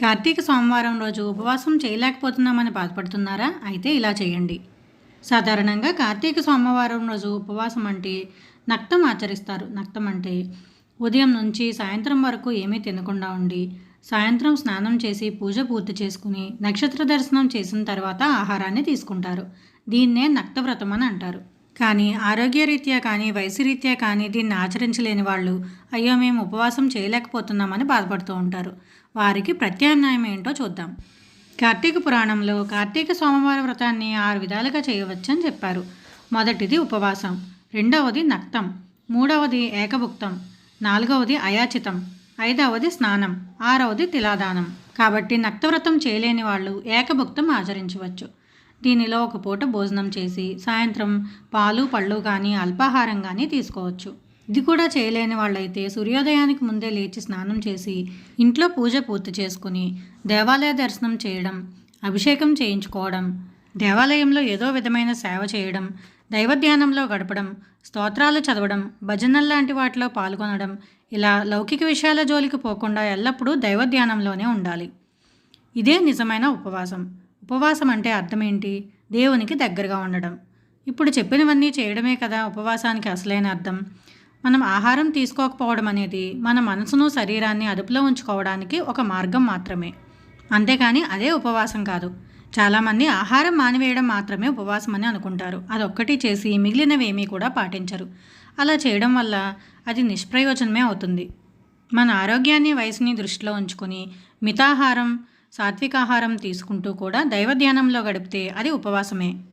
కార్తీక సోమవారం రోజు ఉపవాసం చేయలేకపోతున్నామని బాధపడుతున్నారా? అయితే ఇలా చేయండి. సాధారణంగా కార్తీక సోమవారం రోజు ఉపవాసం అంటే నక్తం ఆచరిస్తారు. నక్తం అంటే ఉదయం నుంచి సాయంత్రం వరకు ఏమీ తినకుండా ఉండి సాయంత్రం స్నానం చేసి పూజ పూర్తి చేసుకుని నక్షత్ర దర్శనం చేసిన తర్వాత ఆహారాన్ని తీసుకుంటారు. దీన్నే నక్తవ్రతం అని అంటారు. కానీ ఆరోగ్యరీత్యా కానీ వయసురీత్యా కానీ దీన్ని ఆచరించలేని వాళ్ళు అయ్యో మేము ఉపవాసం చేయలేకపోతున్నామని బాధపడుతూ ఉంటారు. వారికి ప్రత్యామ్నాయం ఏంటో చూద్దాం. కార్తీక పురాణంలో కార్తీక సోమవార వ్రతాన్ని ఆరు విధాలుగా చేయవచ్చని చెప్పారు. మొదటిది ఉపవాసం రెండవది నక్తం మూడవది ఏకభుక్తం నాలుగవది అయాచితం ఐదవది స్నానం ఆరవది తిలాదానం. కాబట్టి నక్తవ్రతం చేయలేని వాళ్ళు ఏకభుక్తం ఆచరించవచ్చు. దీనిలో ఒక పూట భోజనం చేసి సాయంత్రం పాలు పళ్ళు కానీ అల్పాహారం కానీ తీసుకోవచ్చు. ఇది కూడా చేయలేని వాళ్ళైతే సూర్యోదయానికి ముందే లేచి స్నానం చేసి ఇంట్లో పూజ పూర్తి చేసుకుని దేవాలయ దర్శనం చేయడం అభిషేకం చేయించుకోవడం దేవాలయంలో ఏదో విధమైన సేవ చేయడం దైవధ్యానంలో గడపడం స్తోత్రాలు చదవడం భజనల లాంటి వాటిలో పాల్గొనడం ఇలా లౌకిక విషయాల జోలికి పోకుండా ఎల్లప్పుడూ దైవధ్యానంలోనే ఉండాలి. ఇదే నిజమైన ఉపవాసం. ఉపవాసం అంటే అర్థం ఏంటి దేవునికి దగ్గరగా ఉండడం. ఇప్పుడు చెప్పినవన్నీ చేయడమే కదా ఉపవాసానికి అసలైన అర్థం. మనం ఆహారం తీసుకోకపోవడం అనేది మన మనసును శరీరాన్ని అదుపులో ఉంచుకోవడానికి ఒక మార్గం మాత్రమే. అంతేకాని అదే ఉపవాసం కాదు. చాలామంది ఆహారం మానివేయడం మాత్రమే ఉపవాసం అని అనుకుంటారు. అదొక్కటి చేసి మిగిలినవేమీ కూడా పాటించరు. అలా చేయడం వల్ల అది నిష్ప్రయోజనమే అవుతుంది. మన ఆరోగ్యాన్ని వయసుని దృష్టిలో ఉంచుకొని మితాహారం సాత్వికాహారం తీసుకుంటూ కూడా దైవధ్యానంలో గడిపితే అది ఉపవాసమే.